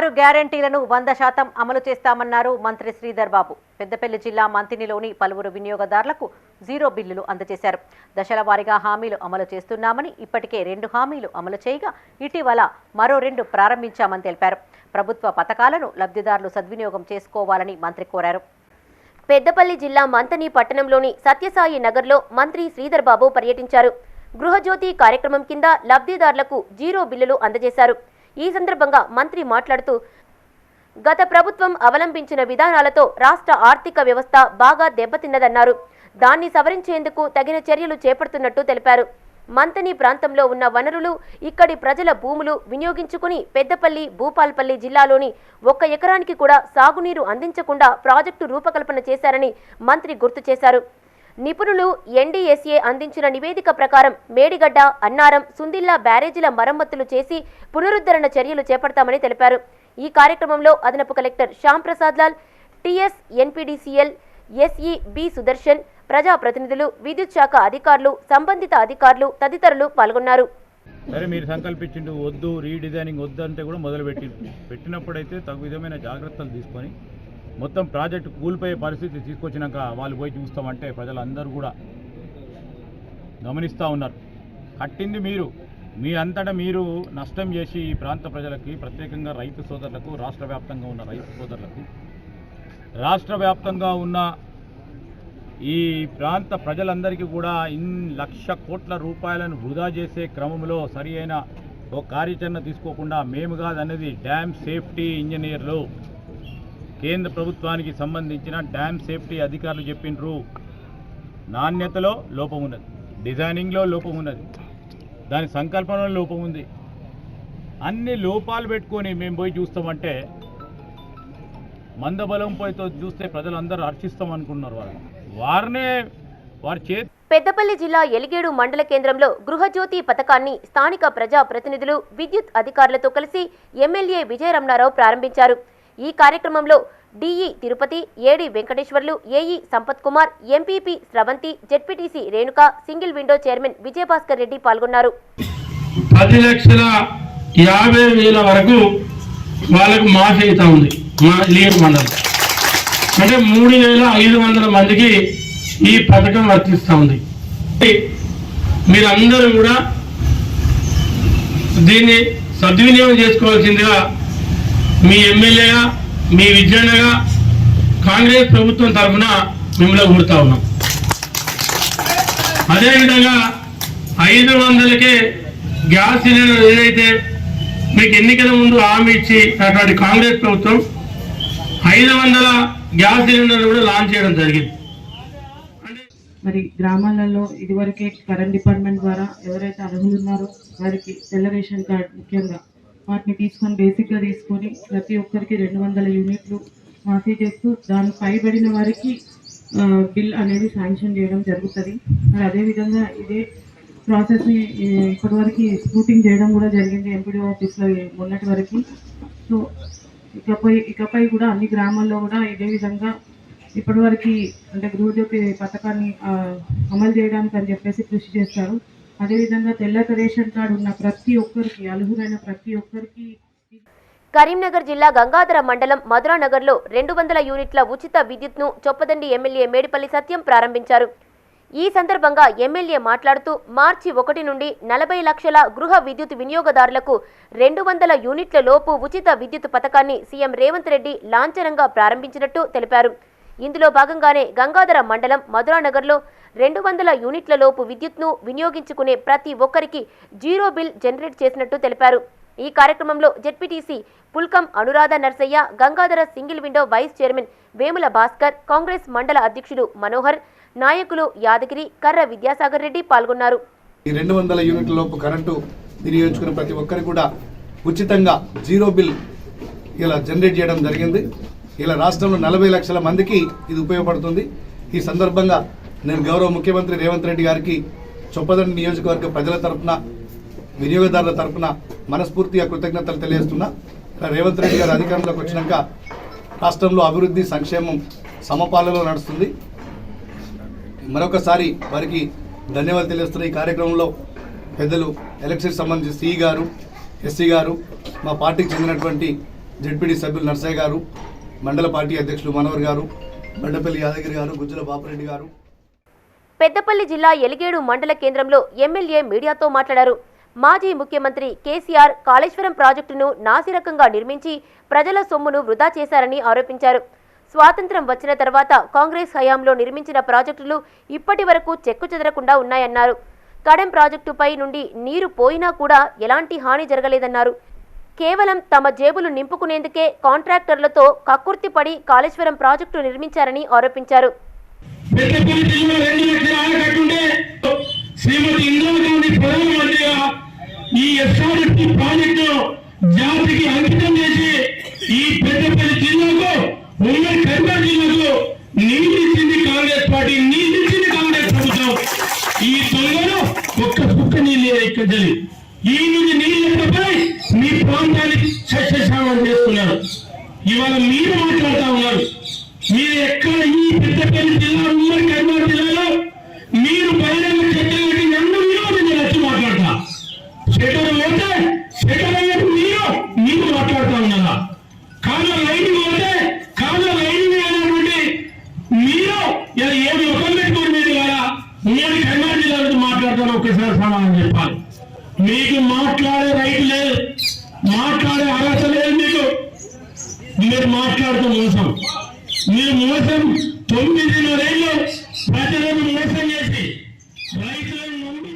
ఆరు గ్యారంటీలను వంద శాతం అమలు చేస్తామన్నారు మంత్రి శ్రీధర్ బాబు. పెద్దపల్లి జిల్లా మంతినిలోని పలువురు వినియోగదారులకు జీరో బిల్లులు అందజేశారు. దశల వారీగా హామీలు అమలు చేస్తున్నామని ఇప్పటికే రెండు హామీలు అమలు చేయగా ఇటీవల మరో రెండు ప్రారంభించామని తెలిపారు. ప్రభుత్వ పథకాలను లబ్ధిదారులు సద్వినియోగం చేసుకోవాలని మంత్రి కోరారు. పెద్దపల్లి జిల్లా మంతని పట్టణంలోని సత్యసాయి నగర్లో మంత్రి శ్రీధర్ బాబు పర్యటించారు. గృహజ్యోతి కార్యక్రమం కింద లబ్ధిదారులకు జీరో బిల్లులు అందజేశారు. ఈ సందర్భంగా మంత్రి మాట్లాడుతూ గత ప్రభుత్వం అవలంబించిన విధానాలతో రాష్ట్ర ఆర్థిక వ్యవస్థ బాగా దెబ్బతిన్నదన్నారు. దాన్ని సవరించేందుకు తగిన చర్యలు చేపడుతున్నట్టు తెలిపారు. మంతని ప్రాంతంలో ఉన్న వనరులు ఇక్కడి ప్రజల భూములు వినియోగించుకుని పెద్దపల్లి భూపాల్పల్లి జిల్లాలోని ఒక్క ఎకరానికి కూడా సాగునీరు అందించకుండా ప్రాజెక్టు రూపకల్పన చేశారని మంత్రి గుర్తు చేశారు. నిపుణులు ఎన్డీఎస్ఏ అందించిన నివేదిక ప్రకారం మేడిగడ్డ అన్నారం సుందిల్లా బ్యారేజీల మరమ్మతులు చేసి పునరుద్ధరణ చర్యలు చేపడతామని తెలిపారు. ఈ కార్యక్రమంలో అదనపు collector Shyam Prasad Lal TS NPDCL SE B Sudarshan ప్రజాప్రతినిధులు విద్యుత్ శాఖ అధికారులు సంబంధిత అధికారులు తదితరులు పాల్గొన్నారు. సరే మీరు సంకల్పించిండు వద్దు రీడిజైనింగ్ వద్దు అంటే కూడా మొదలుపెట్టి పెట్టినప్పుడైతే తగు విధమైన జాగ్రత్తలు తీసుకొని మొత్తం ప్రాజెక్టు కూలిపోయే పరిస్థితి తీసుకొచ్చినాక వాళ్ళు పోయి చూస్తామంటే ప్రజలందరూ కూడా గమనిస్తూ ఉన్నారు. కట్టింది మీరు. మీ అంతటా మీరు నష్టం చేసి ఈ ప్రాంత ప్రజలకి ప్రత్యేకంగా రైతు సోదరులకు రాష్ట్ర వ్యాప్తంగా ఉన్న రైతు సోదరులకు రాష్ట్ర వ్యాప్తంగా ఉన్న ఈ ప్రాంత ప్రజలందరికీ కూడా ఇన్ లక్ష కోట్ల రూపాయలను వృధా చేసే క్రమంలో సరి అయిన కార్యాచరణ తీసుకోకుండా మేము కాదన్నది డ్యామ్ సేఫ్టీ ఇంజనీర్లు. కేంద్ర ప్రభుత్వానికి సంబంధించిన డ్యామ్ సేఫ్టీ అధికారులు చెప్పిండ్రు నాణ్యతలో లోపం ఉన్నది. డిజైనింగ్లో లోపం ఉన్నది. దాని సంకల్పనలో లోపం ఉంది. అన్ని లోపాలు పెట్టుకొని మేము పోయి చూస్తామంటే మందబలం పోయితో చూస్తే ప్రజలందరూ హర్షిస్తాం అనుకున్నారు వాళ్ళు. వారినే వారి చేతి పెద్దపల్లి జిల్లా ఎలిగేడు మండల కేంద్రంలో గృహజ్యోతి పథకాన్ని స్థానిక ప్రజా ప్రతినిధులు విద్యుత్ అధికారులతో కలిసి ఎమ్మెల్యే విజయరమణారావు ప్రారంభించారు. ఈ కార్యక్రమంలో DE Tirupati AD Venkateswarlu AE Sampath Kumar MPP Sravanthi ZPTC Renuka single window chairman Vijayabhaskar Reddy పాల్గొన్నారు. పది లక్షల యాభై వేల వరకు వాళ్ళకు మాఫీ అవుతా ఉంది మా లీగల్ మండలం. అంటే మూడు వేల ఐదు వందల మందికి ఈ పథకం వర్తిస్తూ ఉంది. మీరందరూ కూడా దీన్ని సద్వినియోగం చేసుకోవాల్సిందిగా మీ ఎమ్మెల్యేగా మీ విజయనగా కాంగ్రెస్ ప్రభుత్వం తరఫున మిమ్మల్ని కోరుతా ఉన్నాం. అదేవిధంగా ఐదు వందలకే గ్యాస్ సిలిండర్ ఏదైతే మీకు ఎన్నికల ముందు హామీ ఇచ్చి అటువంటి కాంగ్రెస్ ప్రభుత్వం ఐదు వందల గ్యాస్ సిలిండర్లు కూడా లాంచ్ చేయడం జరిగింది. మరి గ్రామాలలో ఇదివరకే కరెంట్ డిపార్ట్మెంట్ ద్వారా ఎవరైతే అర్హులు ఉన్నారో వారికి తెల్ల రేషన్ కార్డ్ ముఖ్యంగా వాటిని తీసుకొని బేసిక్గా తీసుకొని ప్రతి ఒక్కరికి రెండు వందల యూనిట్లు మాఫీ చేస్తూ దాని పైబడిన వారికి బిల్ అనేది శాంక్షన్ చేయడం జరుగుతుంది. మరి అదేవిధంగా ఇదే ప్రాసెస్ని ఇప్పటివరకు స్క్రూటింగ్ చేయడం కూడా జరిగింది ఎంపీడీ ఆఫీస్లో మొన్నటి వరకు. సో ఇకపై ఇకపై కూడా అన్ని గ్రామాల్లో కూడా ఇదే విధంగా ఇప్పటివరకు అంటే గృహజ్యోతి పథకాన్ని అమలు చేయడానికి అని చెప్పేసి కృషి చేస్తారు. అదేవిధంగా తెల్లక రేషన్ కార్డు ఉన్న ప్రతి ఒక్కరికి అర్హులైన ప్రతి ఒక్కరికి కరీంనగర్ జిల్లా గంగాధర మండలం మధురానగర్లో రెండు వందల యూనిట్ల ఉచిత విద్యుత్ను చొప్పదండి ఎమ్మెల్యే మేడిపల్లి సత్యం ప్రారంభించారు. ఈ సందర్భంగా ఎమ్మెల్యే మాట్లాడుతూ మార్చి ఒకటి నుండి నలభై లక్షల గృహ విద్యుత్ వినియోగదారులకు రెండు వందల యూనిట్ల లోపు ఉచిత విద్యుత్ పథకాన్ని సీఎం రేవంత్ రెడ్డి లాంఛనంగా ప్రారంభించినట్టు తెలిపారు. ఇందులో భాగంగానే గంగాధర మండలం మధురానగర్లో రెండు వందల యూనిట్ల లోపు విద్యుత్ను వినియోగించుకునే ప్రతి ఒక్కరికి జీరో బిల్ జనరేట్ చేసినట్టు తెలిపారు. ఈ కార్యక్రమంలో ZPTC Pulkam Anuradha Narsaiah Gangadhara single window vice chairman Vemula Bhaskar Congress మండల అధ్యక్షుడు మనోహర్ నాయకులు యాదగిరి కర్ర విద్యాసాగర్ రెడ్డి పాల్గొన్నారు. ఈ రెండు వందల యూనిట్ల లోపు కరెంటు వినియోగించుకున్న ప్రతి ఒక్కరికి కూడా ఉచితంగా జీరో బిల్ ఇలా జనరేట్ చేయడం జరిగింది. ఇలా రాష్ట్రంలో నలభై లక్షల మందికి ఇది ఉపయోగపడుతుంది. ఈ సందర్భంగా నేను గౌరవ ముఖ్యమంత్రి రేవంత్ రెడ్డి గారికి చొప్పదండి నియోజకవర్గ ప్రజల తరపున వినియోగదారుల తరపున మనస్ఫూర్తిగా కృతజ్ఞతలు తెలియజేస్తున్నా. రేవంత్ రెడ్డి గారు అధికారంలోకి వచ్చినాక రాష్ట్రంలో అభివృద్ధి సంక్షేమం సమపాలలో నడుస్తుంది. మరొకసారి వారికి ధన్యవాదాలు తెలియజేస్తున్న. ఈ కార్యక్రమంలో పెద్దలు ఎలక్షన్ సంబంధించి సిఈ గారు ఎస్సీ గారు మా పార్టీకి చెందినటువంటి జడ్పీటీ సభ్యులు నర్సయ్య గారు మండల పార్టీ అధ్యక్షులు మనోహర్ గారు బండపల్లి యాదగిరి గారు గుజ్జల బాపరెడ్డి గారు. పెద్దపల్లి జిల్లా ఎలిగేడు మండల కేంద్రంలో ఎమ్మెల్యే మీడియాతో మాట్లాడారు. మాజీ ముఖ్యమంత్రి కేసీఆర్ కాళేశ్వరం ప్రాజెక్టును నాసిరకంగా నిర్మించి ప్రజల సొమ్మును వృధా చేశారని ఆరోపించారు. స్వాతంత్ర్యం వచ్చిన తర్వాత కాంగ్రెస్ హయాంలో నిర్మించిన ప్రాజెక్టులు ఇప్పటి వరకు చెక్కుచెదరకుండా ఉన్నాయన్నారు. కడెం ప్రాజెక్టుపై నుండి నీరు పోయినా కూడా ఎలాంటి హాని జరగలేదన్నారు. కేవలం తమ జేబులు నింపుకునేందుకే కాంట్రాక్టర్లతో కక్కుర్తిపడి కాళేశ్వరం ప్రాజెక్టు నిర్మించారని ఆరోపించారు. శ్రీమతి ఇందిరాగాంధీ ప్రధానమంత్రిగా ఈ ప్రాజెక్టు జాతికి అంకితం చేసి ఈ పెద్దపల్లి జిల్లాకు ఉమ్మడి ఇవాళ మీరు మాట్లాడుతూ ఉన్నారు. మీరు ఎక్కడ ఈ పెద్దపల్లి జిల్లా ఉమ్మడి కర్నూలు జిల్లాలో మీరు బహిరంగ చర్చలకి నన్ను మీరు నేను వచ్చి మాట్లాడతా. సెటర్ పోతే సెటర్ అయ్యేది మీరు మీరు మాట్లాడుతూ ఉన్నారా? కాళ్ళ లైన్ పోతే కాళ్ళ లైన్ అనేటువంటి మీరు ఇలా ఏమి ముఖం పెట్టుకోండి మీరు కదా ఉమ్మడి కర్నూలు జిల్లా నుంచి మాట్లాడతాను ఒక్కసారి సమాధానం చెప్పాలి. మీకు మాట్లాడే రైట్ లేదు. మాట్లాడే అర్హత లేదు. మీరు మాట్లాడుతూ మోసం. మీరు మోసం తొమ్మిది తొమ్మిదిన్నరేళ్ళు ప్రజలను మోసం చేసి రైతులు